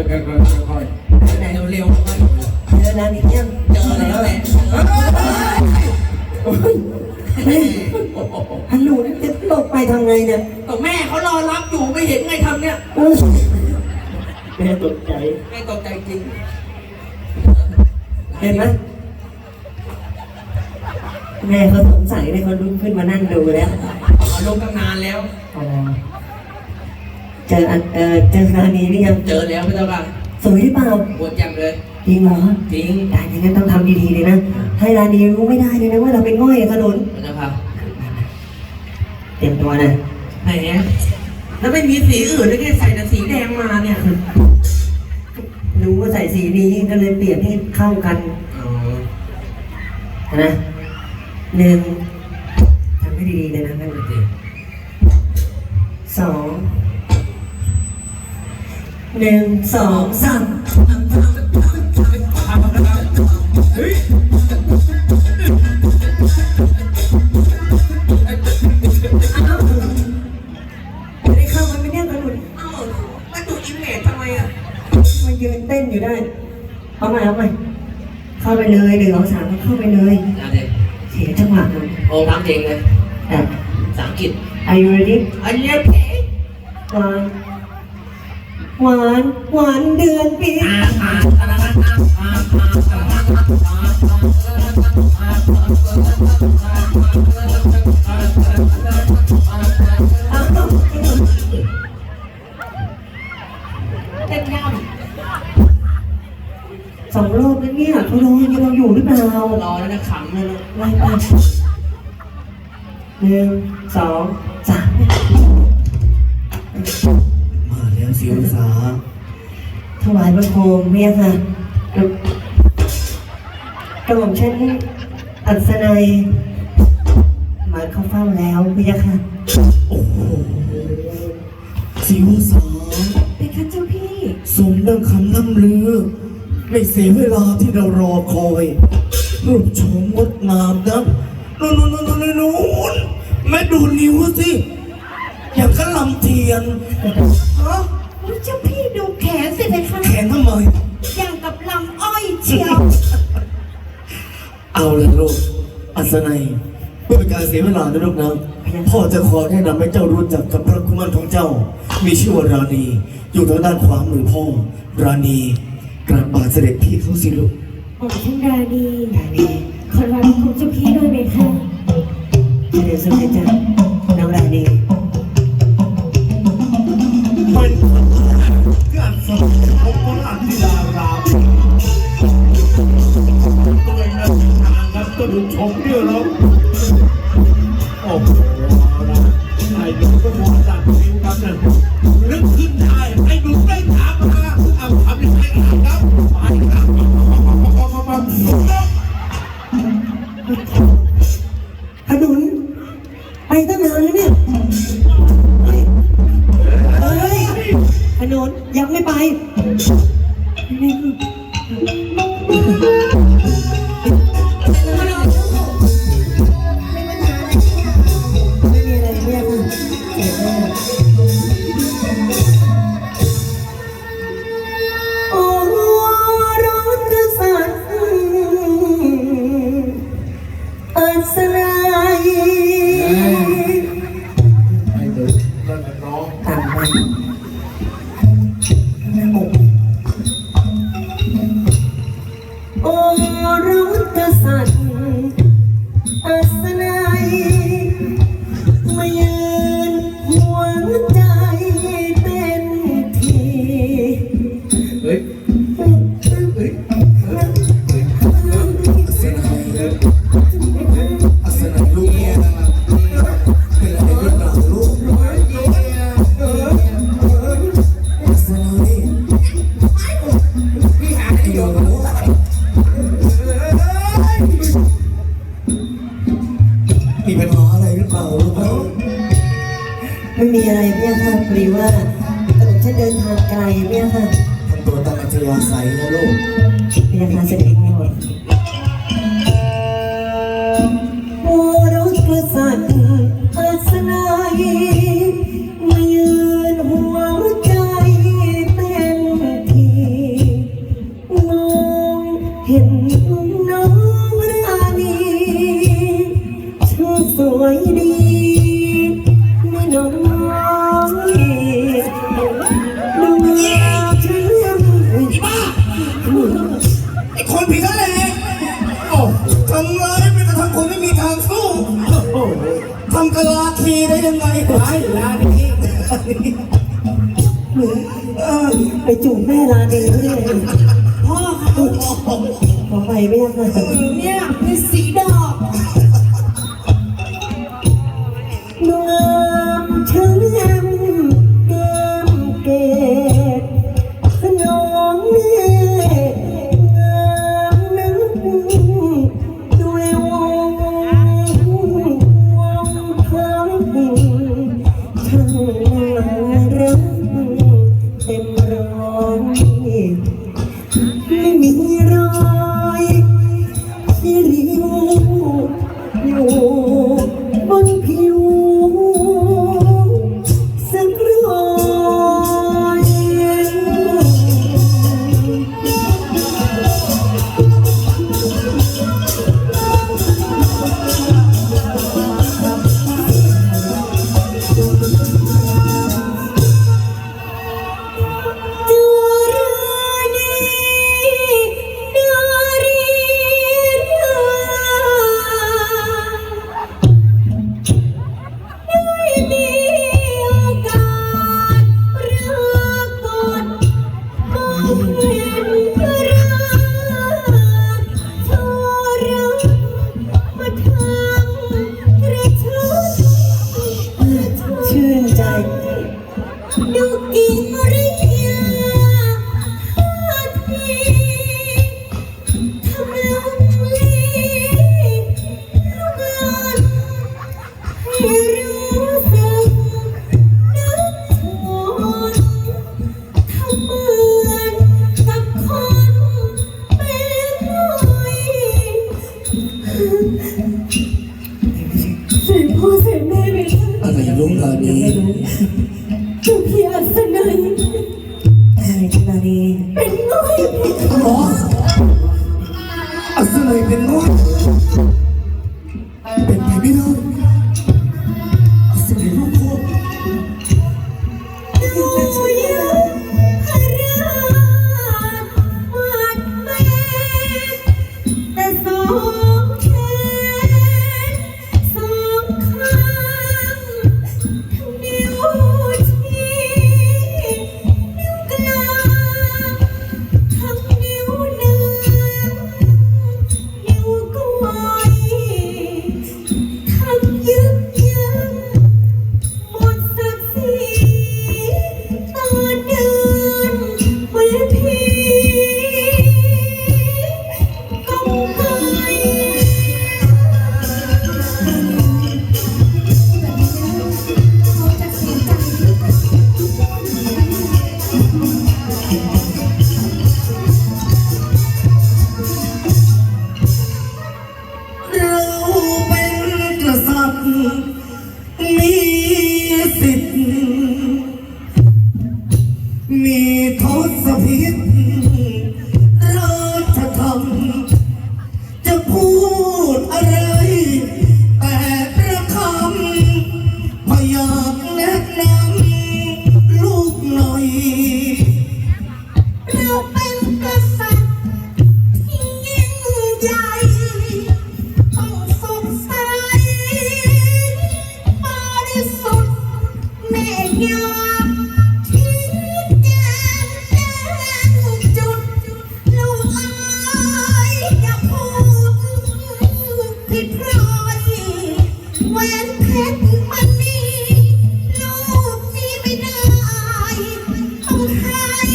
ค่อยไหนเร็วเจอร้านนี้ยังๆเจอแล้วแหละโอ้ยเฮ้ยฮัลโหลนี่จะตกไปทำไงเนี่ยก็แม่เขารอรับอยู่ไม่เห็นไงทำเนี่ยเออแม่ตกใจแม่ตกใจจริง เห็นไหมแม่เขาสงสัยเลยเขาลุกขึ้นมานั่งดูแล้วเอาลงตั้งนานแล้วอ๋อ เจออันเออเจอร้านนี้หรือยังเจอแล้วพี่เจ้าค่ะสวยหรือเปล่าปวดแจ่มเลยจริงเหรอจริงแต่อย่างนั้นต้องทำดีๆเลยนะ ให้ร้านนี้รู้ไม่ได้เลยนะว่าเราเป็นง่อยอะขนุนพี่เจ้าค่ะเตรียมตัวนะไหนอะแล้วไม่มีสีอื่นเลยแค่ใส่แต่สีแดงมาเนี่ย รู้ว่าใส่สีนี้ก็เลยเปลี่ยนให้เข้ากันอ๋อนะหนึ่งทำให้ดีๆเลยนะนั่นสอง หนึ่งสองสามอ้าวไม่ได้เข้ามันไม่ได้ขนุนเอ้าแล้วดูอิมเมจทำไมอะมายืนเต้นอยู่ได้ เอาใหม่เอาใหม่เข้าไปเลยหนึ่งสองสามเข้าไปเลยอะเด็กเสียจังหวะหน่อยโอ้ทั้งเพลงเลยแต่ภาษาอังกฤษ Are you ready อันเนี้ยเพลงหวาน หวานหวานเดือนปีอ่าอ่าอ่าอ่าอ่าอ่าเต้นย่สองรอบแล้วเนี่ยเขารอยังเราอยู่หรือเปล่าำรอแล้วนะขำเลยนะไล่ไปหนึ่งสอง สามมาแล้วสิวสาถวายบังคมเมียค่ะกระกระหม่อมฉันอัศนัยมาเข้าเฝ้าแล้วเมียค่ะ โอ้โหสิวสาเป็นค่ะเจ้าพี่สมดังคำล่ำลือ ไม่เสียเวลาที่เรารอคอย รูปโฉมงดงามนะนู่นนู่นนู่นนู่นนู่นแม่ดูนิ้วสิ อย่างกับลำเทียนฮะ เจ้าพี่ดูแขนสิเพคะแขนทำไมอย่างกับลำอ้อยเชียวเอาเลยลูก อัศนัยเพื่อเป็นการเสียเวลานะลูกนะพ่อจะขอแนะนำให้เจ้ารู้จักกับพระคุมันของเจ้า มีชื่อว่าราณี อยู่ทางด้านขวามือพ่อ ราณีกราบบาทเสด็จพี่เขาสิลูกบอกฉันราดีได้ดีขอรับคุณเจ้าพี่ด้วยไหมคะเจริญสุขจ้ะน้องราณี เป็นการสรุปของพระอัติลารามตัวเองนะทางกันต้นชมเนี่ยเราโอ้โหอะไอ้หนูก็มองจากนิ้วครับนั่น โอ้รุกษัตว์อัศนัยมายืนหัวใจเป็นทีเฮ้ยเฮ้ยเฮ้ยอัศนัย ยค่ะทำตัวตามอัยาริยะใสนะลูกอยาค่ะเสดงจพ่โอรสกษัตริอัศนัยมายืนหัวใจเป็นทีมองเห็นน้องราณีเธอสวยดีไม่น้อง ลาคีได้ยังไงไปลาดีเออไปจูบแม่ลาดีด้วยพ่อเขาทำไมไม่ยังไงเนี่ยเป็นสีดำ เป็นน้อยหมอเอาเสลยเป็นน้เป็นไปไม่ได้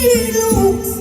you